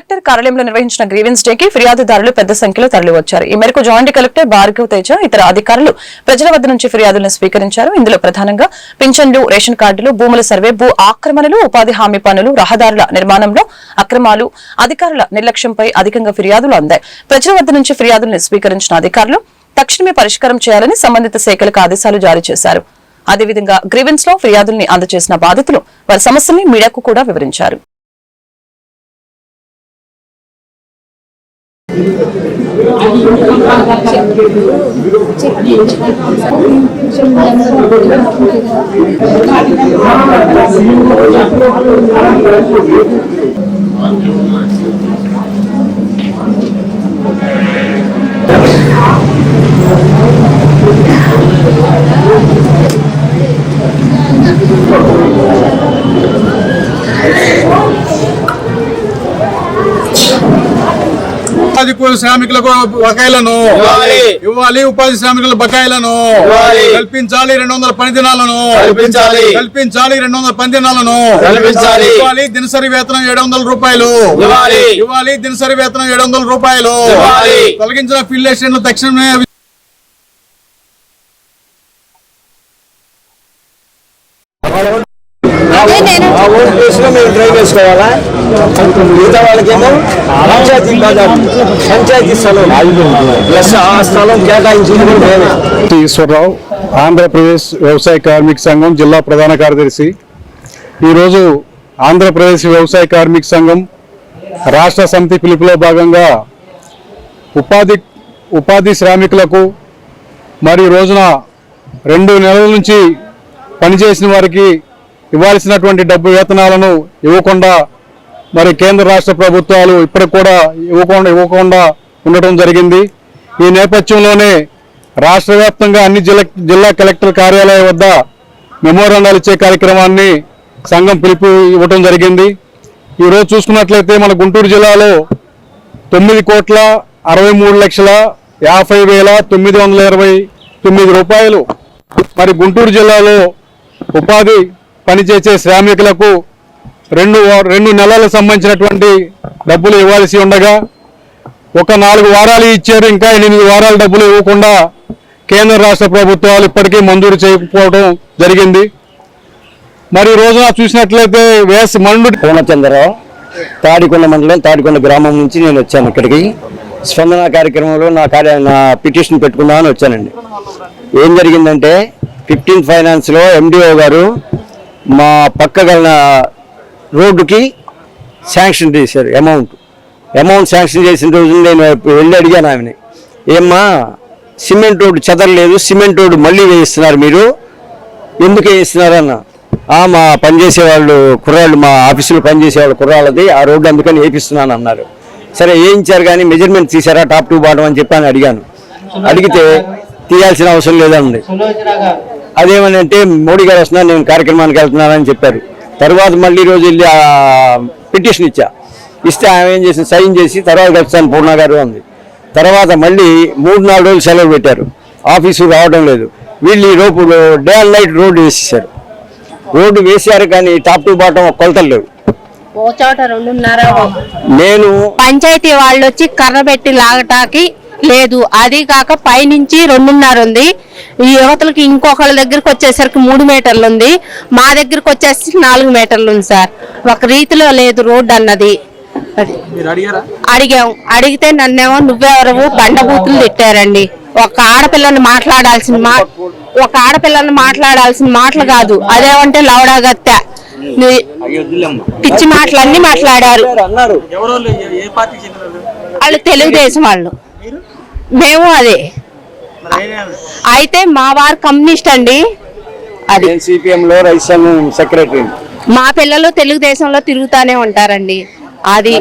Collector కార్యాలయంలో నిర్వహించిన grievance డేకి ఫిర్యాదుదారులు పెద్ద సంఖ్యలో తరలివచ్చారు. ఈ మేరకు జాయింట్ కలెక్టర్ భార్గవ్ తేజ ఇతర అధికారులు ప్రజల వద్ద నుంచి ఫిర్యాదులను స్వీకరించారు. ఇందులో ప్రధానంగా పింఛన్లు రేషన్ కార్డులు భూముల సర్వే భూ ఆక్రమణలు ఉపాధి హామీ పనులు రహదారుల నిర్మాణంలో అక్రమాలు అధికారుల నిర్లక్ష్యంపై అధికంగా ఫిర్యాదులు అందాయి. ప్రజల వద్ద నుంచి ఫిర్యాదులను స్వీకరించిన అధికారులు తక్షణమే పరిష్కారం చేయాలని సంబంధిత శాఖలకు ఆదేశాలు జారీ చేశారు. అదేవిధంగా గ్రీవెన్స్లో ఫిర్యాదుల్ని అందజేసిన బాధితులు వారి సమస్యల్ని మీడియాకు కూడా వివరించారు. 안 좋은 날씨 ఉపాధి కూలి శ్రామికులకు బకాయిలను ఇవ్వాలి. ఉపాధి శ్రామికుల బకాయిలను. కల్పించాలి రెండు వందల పని దినాలను కల్పించాలి. రెండు వందల పని దినాలను. ఇవ్వాలి దినసరి వేతనం ఏడు వందల రూపాయలు ఇవ్వాలి. దినసరి వేతనం ఏడు వందల రూపాయలు. తొలగించిన ఫిల్లేషన్లు తక్షణమే మేము డ్రైవ్ వేసుకోవాలా మిగతా వాళ్ళకేమో పంచాయతీ బజార్ పంచాయతీ స్థలం. ప్లస్ ఆ స్థలం కేటాయించింది కూడా మేమే ఈశ్వరరావు ఆంధ్రప్రదేశ్ వ్యవసాయ కార్మిక సంఘం జిల్లా ప్రధాన కార్యదర్శి. ఈరోజు ఆంధ్రప్రదేశ్ వ్యవసాయ కార్మిక సంఘం రాష్ట్ర సమితి పిలుపులో భాగంగా ఉపాధి ఉపాధి శ్రామికులకు మరి రోజున రెండు నెలల నుంచి పనిచేసిన వారికి ఇవ్వాల్సినటువంటి డబ్బు వేతనాలను ఇవ్వకుండా మరి కేంద్ర రాష్ట్ర ప్రభుత్వాలు ఇప్పటికి కూడా ఇవ్వకుండా ఇవ్వకుండా ఉండటం జరిగింది. ఈ నేపథ్యంలోనే రాష్ట్ర వ్యాప్తంగా అన్ని జిల్లా జిల్లా కలెక్టర్ కార్యాలయం వద్ద మెమోరాండాలు ఇచ్చే కార్యక్రమాన్ని సంఘం పిలుపు ఇవ్వటం జరిగింది ఈరోజు చూసుకున్నట్లయితే మన గుంటూరు జిల్లాలో తొమ్మిది కోట్ల అరవై మూడు లక్షల యాభై వేల తొమ్మిది వందల ఇరవై తొమ్మిది రూపాయలు. మరి గుంటూరు జిల్లాలో ఉపాధి పనిచేసే శ్రామికులకు రెండు రెండు నెలలకు సంబంధించినటువంటి డబ్బులు ఇవ్వాల్సి ఉండగా ఒక నాలుగు వారాలు ఇచ్చారు ఇంకా ఎనిమిది వారాలు డబ్బులు ఇవ్వకుండా కేంద్ర రాష్ట్ర ప్రభుత్వాలు ఇప్పటికీ మంజూరు చేయకపోవడం జరిగింది. మరి రోజున చూసినట్లయితే వేసి మండు పూర్ణచంద్రరావు తాడికొండ మండలం తాడికొండ గ్రామం నుంచి నేను వచ్చాను ఇక్కడికి. స్పందన కార్యక్రమంలో నా కార్య నా పిటిషన్ పెట్టుకుందామని వచ్చానండి. ఏం జరిగిందంటే ఫిఫ్టీన్త్ ఫైనాన్స్లో ఎండిఓ గారు మా పక్క గల రోడ్డుకి శాంక్షన్ చేశారు అమౌంట్. అమౌంట్ శాంక్షన్ చేసిన రోజు నేను వెళ్ళి అడిగాను ఆమెని. ఏమ్మా సిమెంట్ రోడ్డు చెదరలేదు సిమెంట్ రోడ్డు మళ్ళీ వేయిస్తున్నారు మీరు. ఎందుకు వేయిస్తున్నారు అన్న? "ఆ, మా పనిచేసే వాళ్ళు కుర్రాళ్ళు మా ఆఫీసులో పనిచేసే వాళ్ళు కుర్రాళ్ళది ఆ రోడ్డు అందుకని వేపిస్తున్నాను అన్నారు. సరే వేయించారు కానీ మెజర్మెంట్ తీసారా టాప్ టు బాటం అని చెప్పి అని అడిగాను. అడిగితే తీయాల్సిన అవసరం లేదండి అదేమని అంటే మోడీ గారు వస్తున్నారు నేను కార్యక్రమానికి వెళ్తున్నానని చెప్పారు. తర్వాత మళ్ళీ రోజు వెళ్ళి ఆ పిటిషన్ ఇచ్చా. ఇస్తే ఆమె ఏం చేసింది? సైన్ చేసి తర్వాత కలుస్తాను పూర్ణ గారు అంది. తర్వాత మళ్ళీ మూడు నాలుగు రోజులు సెలవు పెట్టారు. ఆఫీసు రావడం లేదు. వీళ్ళు ఈ రోపు డే అండ్ నైట్ రోడ్డు వేసేసారు రోడ్డు వేసారు కానీ టాప్ టు బాటం కొలతలు లేవు. నేను పంచాయతీ వాళ్ళు వచ్చి కర్ర పెట్టి లాగటానికి లేదు. అది కాక పైనుంచి రెండున్నర ఉంది ఈ యువతలకి ఇంకొకళ్ళ దగ్గరికి వచ్చేసరికి మూడు మీటర్లు ఉంది మా దగ్గరికి వచ్చేసి నాలుగు మీటర్లు ఉంది సార్. ఒక రీతిలో లేదు రోడ్డు అన్నది. అది. అడిగాం. అడిగితే నన్నేమో నువ్వెవరవు? బండబూతులు తిట్టారండి. ఒక ఆడపిల్లని మాట్లాడాల్సిన మా ఒక ఆడపిల్లని మాట్లాడాల్సిన మాటలు కాదు. అదేమంటే లవడాగత్తె పిచ్చి మాటలన్నీ మాట్లాడారు. అన్నారు? వాళ్ళు తెలుగుదేశం వాళ్ళు. మేము అదే. అయితే మా వారు కమ్యూనిస్ట్ అండి. అది. సెక్రటరీ? మా పిల్లలు తెలుగుదేశంలో తిరుగుతానే ఉంటారండి. అది.